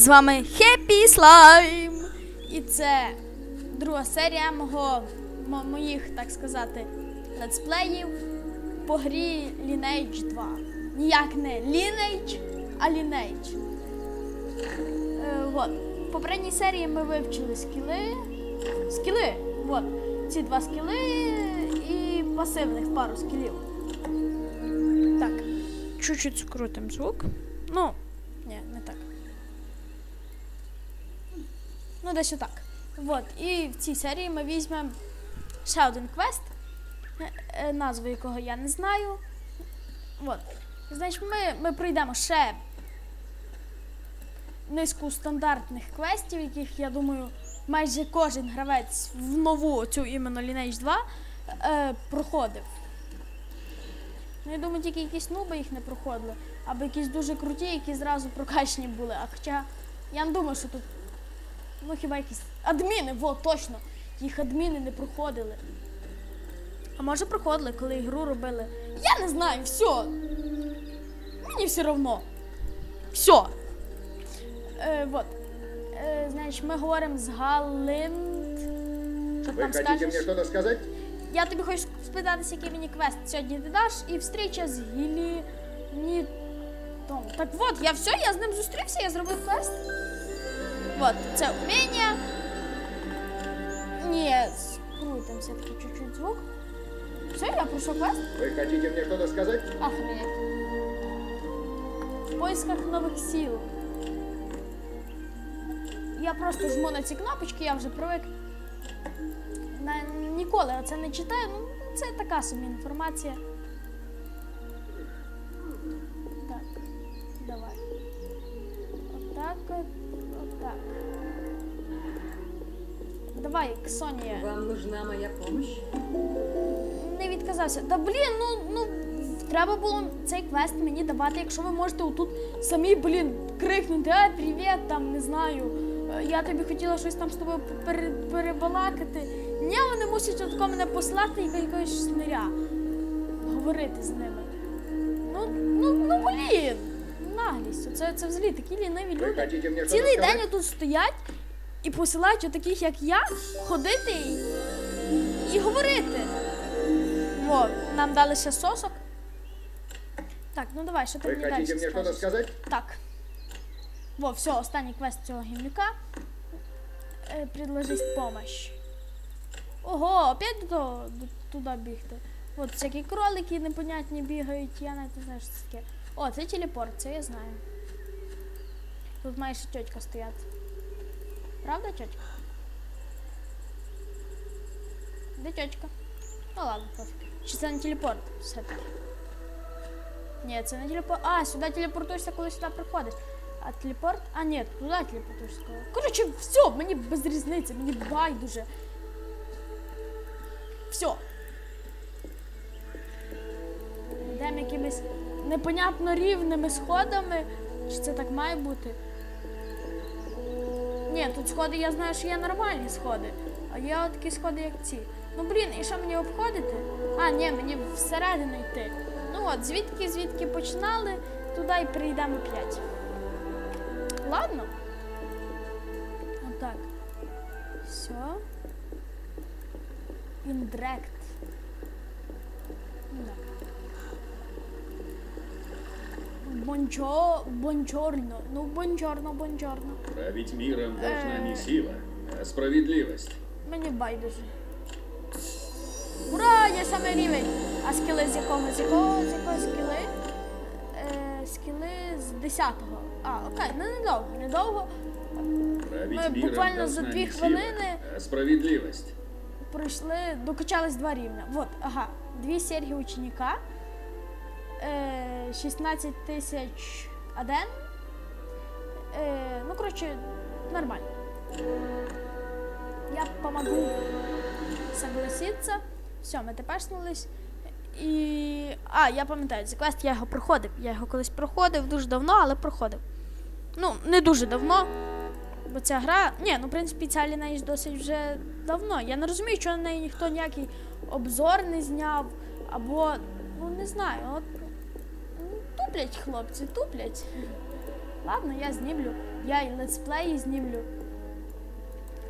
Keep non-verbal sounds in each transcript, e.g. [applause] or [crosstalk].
З вами Happy Slime! І це друга серія мого, мо- моїх, так сказати, летсплеїв по грі Lineage 2. Ніяк не Lineage, а Lineage. Е, вот. В попередній серії ми вивчили скіли. Скіли! Вот. Ці два скіли і пасивних пару скілів. Так. Чуть-чуть скрутим звук. Ну, ні, не так. Ну, десь отак. Вот. І в цій серії ми візьмемо ще один квест, е, е, назву якого я не знаю. Вот. Значить, ми, ми пройдемо ще низку стандартних квестів, яких, я думаю, майже кожен гравець в нову цю іменно Lineage 2 е, проходив. Ну, я думаю, тільки якісь нуби їх не проходили, або якісь дуже круті, які зразу прокачені були. А хоча я не думаю, що тут. Ну хіба якісь. Адміни, во, точно! Їх адміни не проходили. А може проходили, коли ігру робили. Я не знаю, все. Мені все одно. Все. Е, вот. Е, значить, ми говоримо з Галинд. Що ти Вы нам хотите скажеш? что-то сказать? Я тобі хочу спитатися, який мені квест сьогодні ти даш, і встріча з Гілі... Ні... Том. Так от, я все, я з ним зустрівся, я зробив квест. От, це уміння. Ні, скрутим все-таки чуть-чуть звук. Все, я пройшов квест. Вы хотите мне что-то сказать? Охренеть. В поисках нових сил. Я просто жму на ці кнопочки, я вже привик. На, ніколи це не читаю, ну це така собі інформація. Давай, Ксонія. Вам нужна моя помощь? Не відказався. Та блін, ну, ну треба було цей квест мені давати, якщо ви можете отут самі, блін, крикнути, а привіт, там не знаю. е, Я тобі хотіла щось там з тобою пере, перебалакати. Ні, вони мусять отако мене послати і якогось сниря. Говорити з ними. Ну, ну, ну блін. Наглість. Це, це взагалі такі ліниві люди. Цілий день тут стоять і посилають отаких, як я, ходити і, і говорити. Во, нам дали ще сосок. Так, ну давай, що ти Вы мені далі хотите мне что-то скажеш? сказать? Так. Во, все, останній квест цього гімнюка. Е, предложить помощь. Ого, опять до, до, туди бігти. От всякі кролики непонятні бігають, я навіть не знаю, що це таке. О, це телепорт, це я знаю. Тут має ще тьотька стояти. Правда, тьотька? Де тьотька? Ну ладно, пофіг. Чи це не телепорт все-таки? Ні, це не телепорт. А, сюди телепортуєшся, коли сюди приходиш. А телепорт? А, ні, туди телепортуєшся. Коротше, все, мені без різниці, мені байдуже. Все. Йдемо якимись непонятно рівними сходами. Чи це так має бути? Ні, тут сходи, я знаю, що є нормальні сходи. А є такі сходи, як ці. Ну блін, і що мені обходити? А, ні, мені всередину йти. Ну от, звідки, звідки починали, туди і прийдемо п'ять. Ладно? Отак. Все. Індрект. Бончо, бончорно. Ну, бончорно, бончорно. Править миром должна Э. не сила, а справедливость. Мені байдуже. Ура! Я саме рівень! А скіли з якого? З якого? З якого скіли? Е, скіли з 10-го. А, окей, ну недовго, недовго. Править Мы миром буквально за должна две не сила, хвилины- а справедливость. Пройшли, докачались два рівня. Вот, ага, дві серії ученика, е, 16 тисяч аден. Е, ну, коротше, нормально. Я помогу согласиться. Все, ми тепешнулись. І. А, я пам'ятаю, цей квест я його проходив. Я його колись проходив дуже давно, але проходив. Ну, не дуже давно. Бо ця гра. Ні, ну в принципі ця Lineage досить вже давно. Я не розумію, чого на неї ніхто ніякий обзор не зняв. Або, ну не знаю, от туплять хлопці, туплять. Ладно, я знімлю. Я і летсплеї знімлю.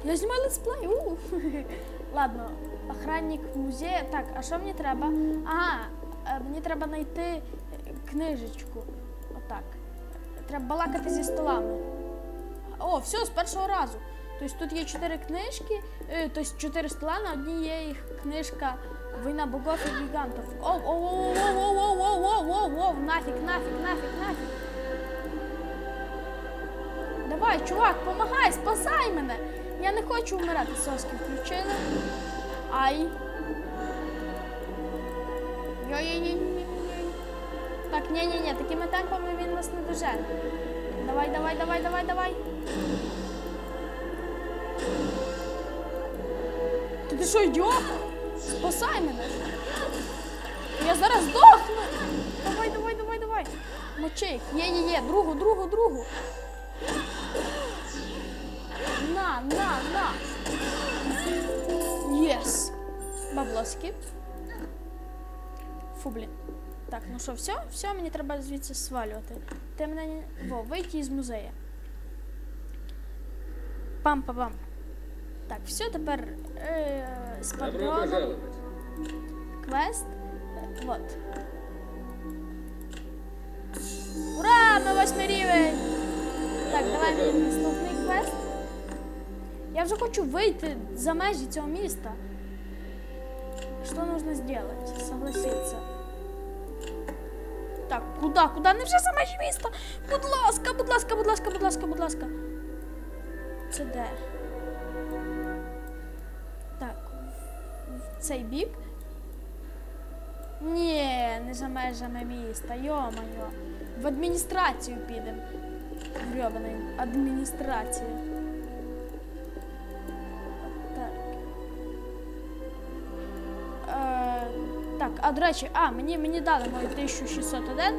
Я знімаю летсплей. У. [laughs] Ладно, охранник музею. Так, а що мені треба? Ага, е, мені треба знайти е, книжечку. Отак. Треба балакати зі столами. О, все, з першого разу. Тобто тут є чотири книжки, е, тобто чотири стола, на одній є їх книжка Війна богов і гігантів. Оу, оу, оу, оу, оу, оу, оу, оу, оу, нафіг, нафіг, нафіг, нафіг. Давай, чувак, помагай, спасай мене. Я не хочу вмирати. Соски включили. Ай. Йой-йой-йой-йой. Так, ні-ні-ні, такими темпами він нас не дожене. Давай, давай, давай, давай, давай. Ти що, йдьох? Спасай мене. Я зараз здохну. Давай, давай, давай, давай. Мочи. Є, є, є. Другу, другу, другу. На, на, на. Єс. Баблоски. Фу, блін. Так, ну що, все? Все, мені треба звідси свалювати. Ти мене не. Во, вийти із музею. Пам-па-пам. Так, все, тепер е, з Добро патроном. пожаловать. Квест. Е, Вот. Ура! Ми восьмий рівень! Так, давай мені наступний квест. Я вже хочу вийти за межі цього міста. Что нужно сделать? Согласиться. Так, куди? Куди? Не вже за межі міста? Будь ласка, будь ласка, будь ласка, будь ласка, будь ласка. Це де? Цей бік. Ні, не за межами міста, йо-моє. В адміністрацію підемо. Грьобаний адміністрацію. Так. Е, так, а до речі, а, мені, мені дали мої 1601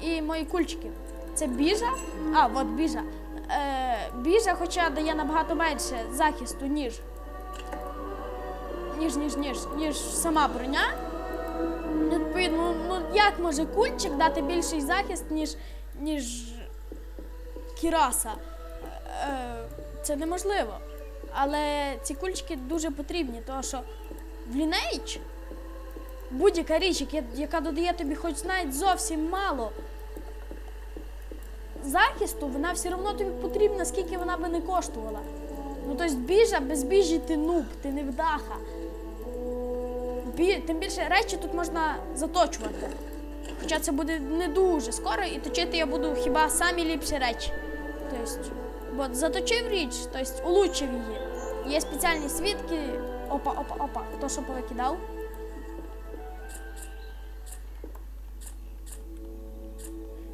і мої кульчики. Це біжа. А, от біжа. Е, біжа, хоча дає набагато менше захисту, ніж. Ніж, ніж, ніж, ніж сама броня. Відповідно, ну як може кульчик дати більший захист, ніж, ніж кіраса? Е, це неможливо. Але ці кульчики дуже потрібні, тому що в Lineage будь-яка річ, яка- додає тобі хоч навіть зовсім мало захисту, вона все одно тобі потрібна, скільки вона би не коштувала. Ну тобто біжа, без біжі ти нуб, ти не вдаха. Бі... Тим більше речі тут можна заточувати. Хоча це буде не дуже скоро, і точити я буду хіба самі ліпші речі. Тобто, бо заточив річ, тобто улучшив її. Є спеціальні свідки. Опа, опа, опа. Хто що повикидав?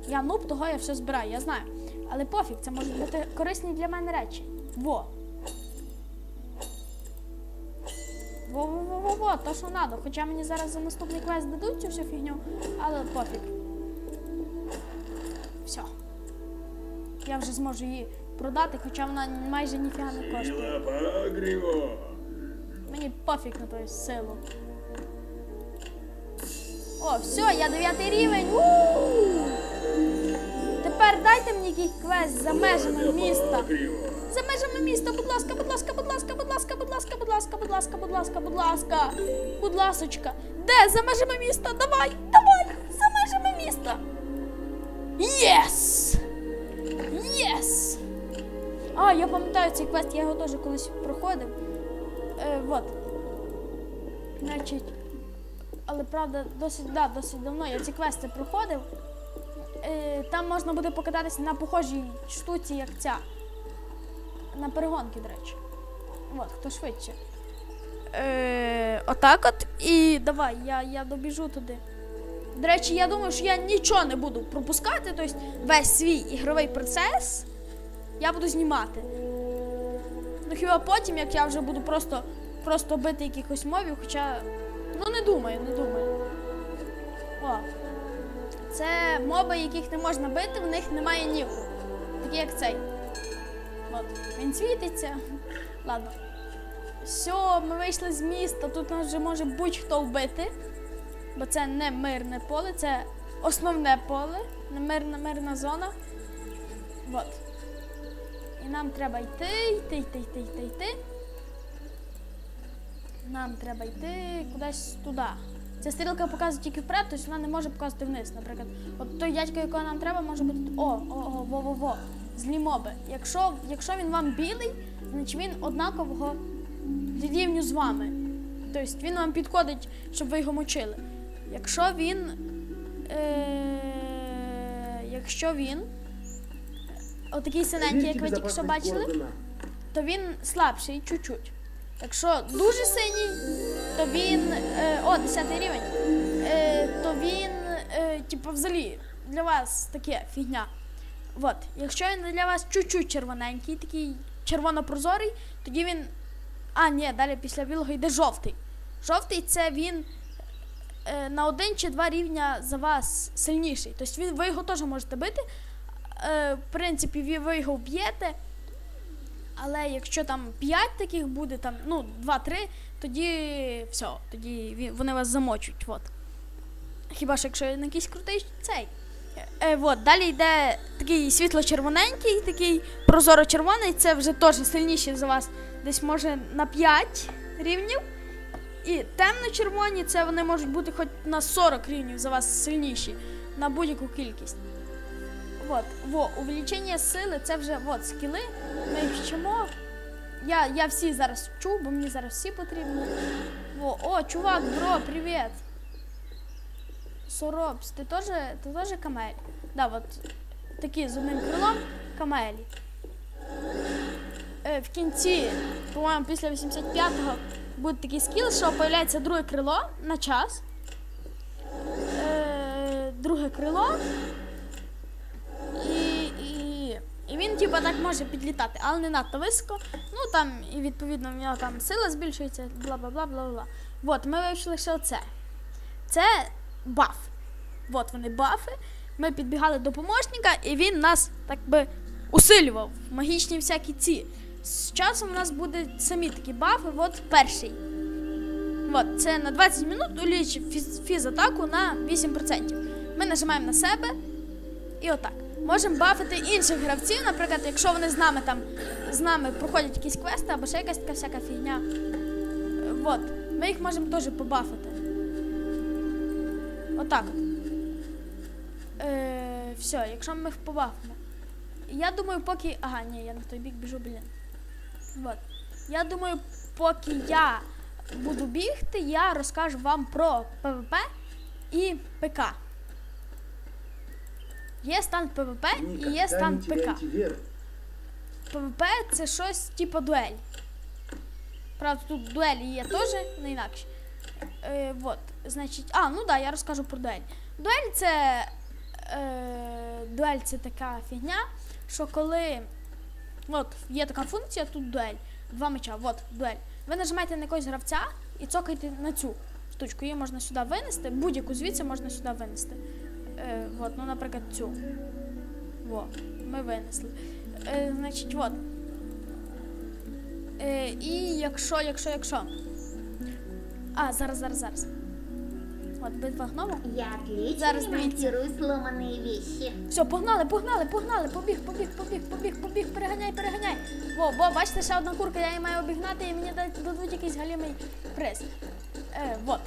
Я нуб, того я все збираю, я знаю. Але пофіг, це можуть бути корисні для мене речі. Во. Во-во-во-во, то що треба. Хоча мені зараз за наступний квест дадуть цю всю фігню, але пофіг. Все. Я вже зможу її продати, хоча вона майже ніфіга не коштує. Мені пофіг на твою силу. О, все, я дев'ятий рівень. у Тепер дайте квест за межами міста. За межами міста, будь ласка, будь ласка, будь ласка, будь ласка, будь ласка, будь ласка, будь ласка, будь ласка, будь ласка. Будь ласочка. Де за межами міста? Давай, давай, за межами міста. Єс! Єс! А, я пам'ятаю цей квест, я його теж колись проходив. Е, вот. Значить, але правда, досить, да, досить давно я ці квести проходив. Е, там можна буде покататися на похожій штуці, як ця. На перегонки, до речі. От, хто швидше. Е, отак от. І давай, я, я добіжу туди. До речі, я думаю, що я нічого не буду пропускати, тобто весь свій ігровий процес я буду знімати. Ну хіба потім, як я вже буду просто, просто бити якихось мовів, хоча. Ну не думаю, не думаю. О. Це моби, яких не можна бити, в них немає ніку. Такі як цей. От, він світиться. Ладно. Все, ми вийшли з міста, тут нас вже може будь-хто вбити. Бо це не мирне поле, це основне поле, не мирна мирна зона. От. нам треба йти, йти, йти, йти, йти, йти. Нам треба йти кудись туди. Ця стрілка показує тільки вперед, тобто вона не може показувати вниз. Наприклад, от той дядько, якого нам треба, може бути. О, о, о, во, во, во. Злі моби. Якщо, якщо він вам білий, значить він однакового рівню з вами. Тобто він вам підходить, щоб ви його мочили. Якщо він. Е, якщо він. Отакий синенький, як ви тільки що бачили, то він слабший чуть-чуть. Якщо дуже синій, то він. Е, о, 10 рівень. Е, то він, е, типу, взагалі, для вас таке фігня. От. Якщо він для вас чуть-чуть червоненький, такий червоно-прозорий, тоді він. А, ні, далі після білого йде жовтий. Жовтий це він е, на один чи два рівня за вас сильніший. Тобто він, ви його теж можете бити. Е, в принципі, ви його вб'єте. Але якщо там 5 таких буде, там, ну, 2-3, тоді все, тоді вони вас замочуть. От. Хіба ж якщо на якийсь крутий цей. Е, от, далі йде такий світло-червоненький, такий прозоро-червоний, це вже теж сильніший за вас, десь може на 5 рівнів. І темно-червоні це вони можуть бути хоч на 40 рівнів за вас сильніші на будь-яку кількість. От, во, увеличення сили це вже от, скіли. Ми їх вчимо. Я, я всі зараз вчу, бо мені зараз всі потрібні. Во, о, чувак, бро, привіт. Соробс, ти теж, ти теж камель? Да, от такі з одним крилом камелі. Е, в кінці, по-моєму, після 85-го буде такий скіл, що появляється друге крило на час. Е, друге крило. Він, типа, так може підлітати, але не надто високо. Ну там, і відповідно, в нього там сила збільшується, бла бла бла бла бла. От, ми вивчили ще оце. Це баф. От вони бафи. Ми підбігали до помощника, і він нас так би усилював. Магічні всякі ці. З часом у нас будуть самі такі бафи. От перший. От, це на 20 минут улічив фіз- фізатаку на 8%. Ми нажимаємо на себе і отак. Можемо бафити інших гравців, наприклад, якщо вони з нами там з нами проходять якісь квести або ще якась така всяка фігня. От, ми їх можемо теж побафити. Отак. от. Е, все, якщо ми їх побафимо. Я думаю, поки. Ага, ні, я на той бік біжу, блін. От. Я думаю, поки я буду бігти, я розкажу вам про ПВП і ПК. Є стан ПВП і є стан ПК. ПВП це щось типу дуель. Правда, тут дуелі є теж, не інакше. Е, вот, значить, а, ну да, я розкажу про дуель. Дуель це. Е, дуель це така фігня, що коли. От, є така функція, тут дуель. Два меча, от, дуель. Ви нажимаєте на якогось гравця і цокаєте на цю штучку. Її можна сюди винести, будь-яку звідси можна сюди винести. Е, от, ну, наприклад, цю. Во, ми винесли. Е, значить, от. Е, і якщо, якщо, якщо. А, зараз, зараз, зараз. От, битва гнома. Я отлично Зараз дивіться. ремонтирую сломанные вещи. Все, погнали, погнали, погнали, побіг, побіг, побіг, побіг, побіг, переганяй, переганяй. Во, во, бачите, ще одна курка, я її маю обігнати і мені дадуть- дадуть якийсь галімий приз. Е, вот.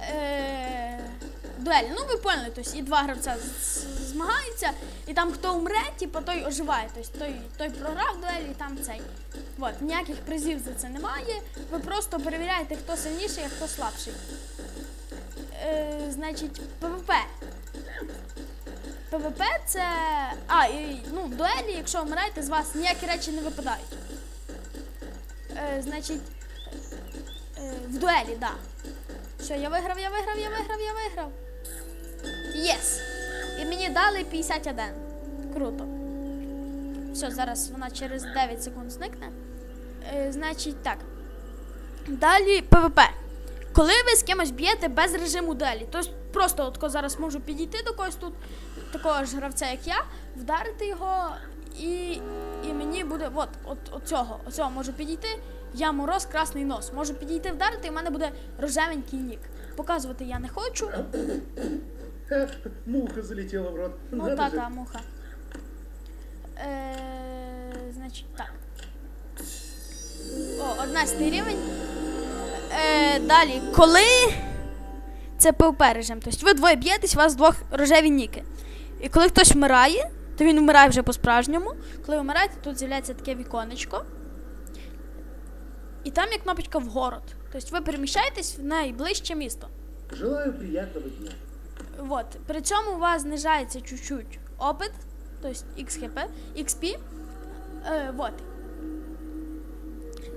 Е, дуель. Ну, ви поняли, тобто і два гравця змагаються, і там хто умре, типу, той оживає. Тобто той, той програв дуель і там цей. Вот, ніяких призів за це немає. Ви просто перевіряєте, хто сильніший, а хто слабший. Е, значить, ПВП. ПВП це. А, і, ну, дуелі, якщо вмираєте, з вас ніякі речі не випадають. Е, значить. Е, в дуелі, так. Да. Все, я виграв, я виграв, я виграв, я виграв. Єс! І мені дали 51. Круто. Все, зараз вона через 9 секунд зникне. Е, значить, так. Далі ПВП. Коли ви з кимось б'єте без режиму дуелі, тобто просто от зараз можу підійти до когось тут, такого ж гравця, як я, вдарити його, і, і мені буде от, от, от цього, от цього можу підійти, я мороз, красний нос. Можу підійти вдарити, і в мене буде рожевенький нік. Показувати я не хочу. Ха, Муха залетела в рот. Ну, та та муха. Е, значить, так. О, 11 рівень. Е, далі, коли. Це режим. Тобто ви двоє б'єтесь, у вас двох рожеві ніки. І коли хтось вмирає, то він вмирає вже по-справжньому. Коли вмираєте, тут з'являється таке віконечко. І там є кнопочка в город. Тобто ви переміщаєтесь в найближче місто. Желаю приятного дня. Вот. При цьому у вас знижається чуть-чуть опит, то есть XHP, XP. Е, вот.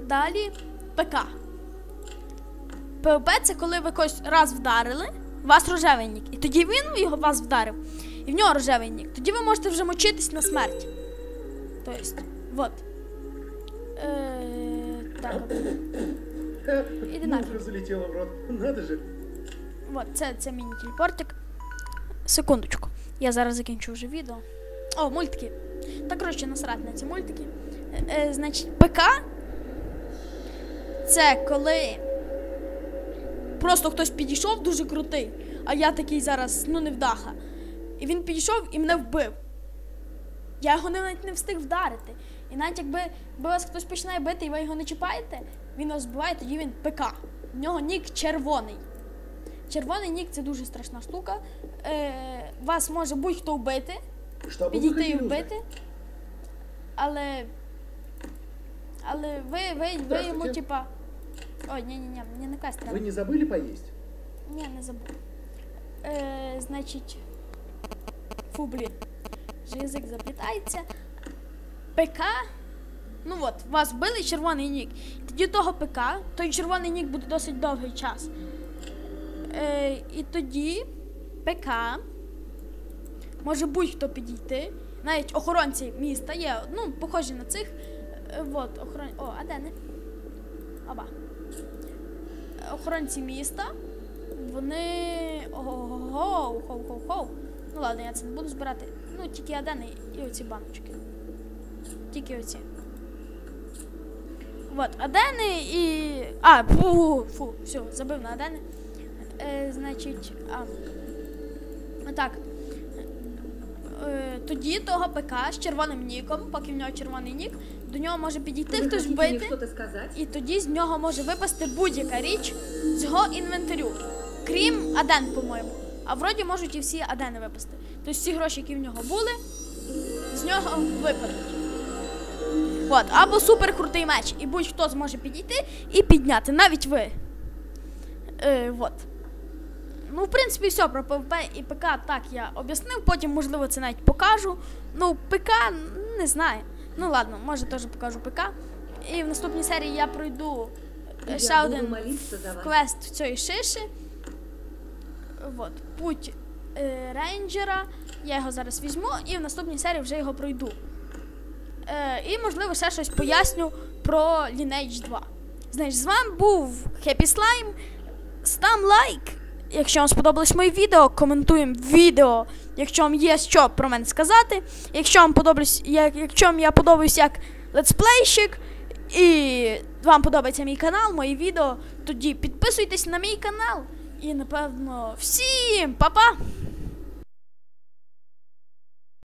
Далі ПК. ПВП це коли ви когось раз вдарили, у вас рожевий нік. І тоді він його вас вдарив, і в нього рожевий нік. Тоді ви можете вже мочитись на смерть. Тобто, вот. Е, так. [laughs] Иди нафиг. залетела в рот. Надо же. Вот, це, це міні-телепортик. Секундочку. Я зараз закінчу вже відео. О, мультики. Та коротше, насрать на ці мультики. Е, е, значить, ПК. Це коли просто хтось підійшов дуже крутий, а я такий зараз, ну, не вдаха. І він підійшов і мене вбив. Я його навіть не встиг вдарити. І навіть якби, вас хтось починає бити і ви його не чіпаєте, він вас вбиває, тоді він ПК. В нього нік червоний. Червоний нік це дуже страшна штука. Е, вас може будь-хто вбити, підійти і вбити. Але. Але ви, ви, ви йому, Здравствуйте. типа. Ой, ні, ні, ні, мені не касть треба. Не забыли поесть? Ні, не забув. Е, значить. Фу, блін. Вже язик заплітається. ПК. Ну от, вас вбили червоний нік. Тоді того ПК, той червоний нік буде досить довгий час. Е, і тоді ПК може будь-хто підійти. Навіть охоронці міста є, ну, похожі на цих. Е, от, охорон... О, а де не? Оба. Охоронці міста. Вони. Ого, хоу, хоу, хоу. Ну ладно, я це не буду збирати. Ну, тільки адени і оці баночки. Тільки оці. Вот, адени і. А, фу, фу, все, забив на адени. Е, значить, а. Отак. Е, тоді того ПК з червоним ніком, поки в нього червоний нік, до нього може підійти хтось вбити. І тоді з нього може випасти будь-яка річ з його інвентарю. Крім аден, по-моєму. А вроді можуть і всі адени випасти. Тобто всі гроші, які в нього були, з нього випадуть. От, або супер крутий меч. І будь-хто зможе підійти і підняти, навіть ви. Е, от. Ну, в принципі, все про ПВП і ПК так я об'яснив. Потім, можливо, це навіть покажу. Ну, ПК не знаю. Ну ладно, може теж покажу ПК. І в наступній серії я пройду е, Я ще один квест в цієї шиші. От, путь е, рейнджера. Я його зараз візьму і в наступній серії вже його пройду. Е, і, можливо, ще щось поясню про Lineage 2. Знаєш, з вами був Happy Slime. Став лайк. Якщо вам сподобалось моє відео, коментуємо відео, якщо вам є що про мене сказати. Якщо вам подобалось, як, якщо вам я подобаюсь як летсплейщик, і вам подобається мій канал, мої відео, тоді підписуйтесь на мій канал. І напевно всім па-па!